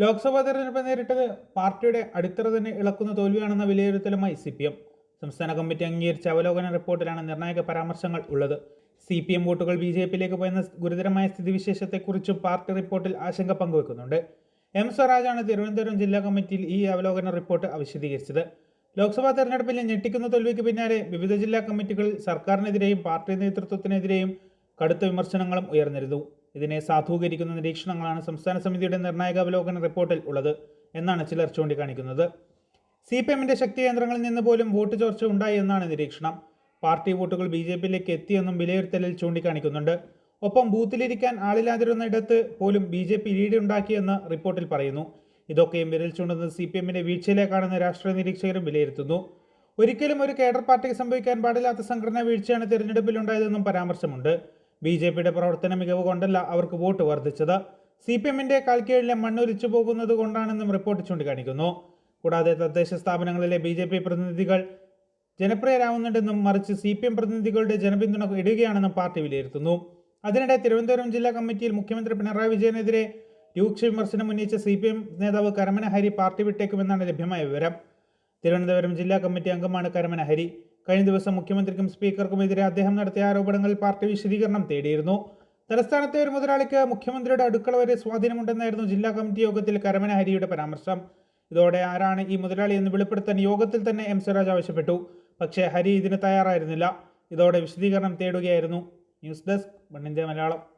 ലോക്സഭാ തെരഞ്ഞെടുപ്പ് നേരിട്ടത് പാർട്ടിയുടെ അടിത്തറ തന്നെ ഇളക്കുന്ന തോൽവിയാണെന്ന വിലയിരുത്തലുമായി സി പി എം സംസ്ഥാന കമ്മിറ്റി അംഗീകരിച്ച അവലോകന റിപ്പോർട്ടിലാണ് നിർണായക പരാമർശങ്ങൾ ഉള്ളത്. സി പി എം വോട്ടുകൾ ബി ജെ പിയിലേക്ക് പോയെന്ന ഗുരുതരമായ സ്ഥിതിവിശേഷത്തെക്കുറിച്ചും പാർട്ടി റിപ്പോർട്ടിൽ ആശങ്ക പങ്കുവെക്കുന്നുണ്ട്. എം സ്വരാജാണ് തിരുവനന്തപുരം ജില്ലാ കമ്മിറ്റിയിൽ ഈ അവലോകന റിപ്പോർട്ട് വിശദീകരിച്ചത് ലോക്സഭാ തെരഞ്ഞെടുപ്പിൽ ഞെട്ടിക്കുന്ന തോൽവിക്ക് പിന്നാലെ വിവിധ ജില്ലാ കമ്മിറ്റികളിൽ സർക്കാരിനെതിരെയും പാർട്ടി നേതൃത്വത്തിനെതിരെയും കടുത്ത വിമർശനങ്ങളും ഉയർന്നിരുന്നു. ഇതിനെ സാധൂകരിക്കുന്ന നിരീക്ഷണങ്ങളാണ് സംസ്ഥാന സമിതിയുടെ നിർണായക അവലോകന റിപ്പോർട്ടിൽ ഉള്ളത് എന്നാണ് ചിലർ ചൂണ്ടിക്കാണിക്കുന്നത്. സി പി എമ്മിന്റെ ശക്തി കേന്ദ്രങ്ങളിൽ നിന്ന് പോലും വോട്ട് ചോർച്ച ഉണ്ടായി എന്നാണ് നിരീക്ഷണം. പാർട്ടി വോട്ടുകൾ ബി ജെ പിയിലേക്ക് എത്തിയെന്നും വിലയിരുത്തലിൽ ചൂണ്ടിക്കാണിക്കുന്നുണ്ട്. ഒപ്പം ബൂത്തിലിരിക്കാൻ ആളില്ലാതിരുന്ന ഇടത്ത് പോലും ബി ജെ പി ലീഡ് ഉണ്ടാക്കിയെന്ന് റിപ്പോർട്ടിൽ പറയുന്നു. ഇതൊക്കെയും വിരൽ ചൂണ്ടുന്നത് സി പി എമ്മിന്റെ വീഴ്ചയിലേക്കാണെന്ന് രാഷ്ട്രീയ നിരീക്ഷകരും വിലയിരുത്തുന്നു. ഒരിക്കലും ഒരു കേഡർ പാർട്ടിക്ക് സംഭവിക്കാൻ പാടില്ലാത്ത സംഘടനാ വീഴ്ചയാണ് തിരഞ്ഞെടുപ്പിലുണ്ടായതെന്നും പരാമർശമുണ്ട്. ബി ജെ പിയുടെ പ്രവർത്തന മികവ് കൊണ്ടല്ല അവർക്ക് വോട്ട് വർദ്ധിച്ചത്. സി പി എമ്മിന്റെ കാൽക്കീഴിലെ മണ്ണൊലിച്ചു പോകുന്നത് കൊണ്ടാണെന്നും റിപ്പോർട്ട് ചൂണ്ടിക്കാണിക്കുന്നു. കൂടാതെ തദ്ദേശ സ്ഥാപനങ്ങളിലെ ബി ജെ പി പ്രതിനിധികൾ ജനപ്രിയരാകുന്നുണ്ടെന്നും മറിച്ച് സി പി എം പ്രതിനിധികളുടെ ജനപിന്തുണ ഇടുകയാണെന്നും പാർട്ടി വിലയിരുത്തുന്നു. അതിനിടെ തിരുവനന്തപുരം ജില്ലാ കമ്മിറ്റിയിൽ മുഖ്യമന്ത്രി പിണറായി വിജയനെതിരെ രൂക്ഷ വിമർശനം ഉന്നയിച്ച സി പി എം നേതാവ് കരമന ഹരി പാർട്ടി വിട്ടേക്കുമെന്നാണ് ലഭ്യമായ വിവരം. തിരുവനന്തപുരം ജില്ലാ കമ്മിറ്റി അംഗമാണ് കരമന ഹരി കഴിഞ്ഞ ദിവസം മുഖ്യമന്ത്രിക്കും സ്പീക്കർക്കുമെതിരെ അദ്ദേഹം നടത്തിയ ആരോപണങ്ങൾ പാർട്ടി വിശദീകരണം തേടിയിരുന്നു. തലസ്ഥാനത്തെ ഒരു മുതലാളിക്ക് മുഖ്യമന്ത്രിയുടെ അടുക്കള വരെ സ്വാധീനമുണ്ടെന്നായിരുന്നു ജില്ലാ കമ്മിറ്റി യോഗത്തിൽ കരമന ഹരിയുടെ പരാമർശം. ഇതോടെ ആരാണ് ഈ മുതലാളി എന്ന് വെളിപ്പെടുത്താൻ യോഗത്തിൽ തന്നെ എം സ്വരാജ് ആവശ്യപ്പെട്ടു. പക്ഷേ ഹരി ഇതിന് തയ്യാറായിരുന്നില്ല. ഇതോടെ വിശദീകരണം തേടുകയായിരുന്നു. ന്യൂസ് ഡെസ്ക് മണ്ണിന്റെ മലയാളം.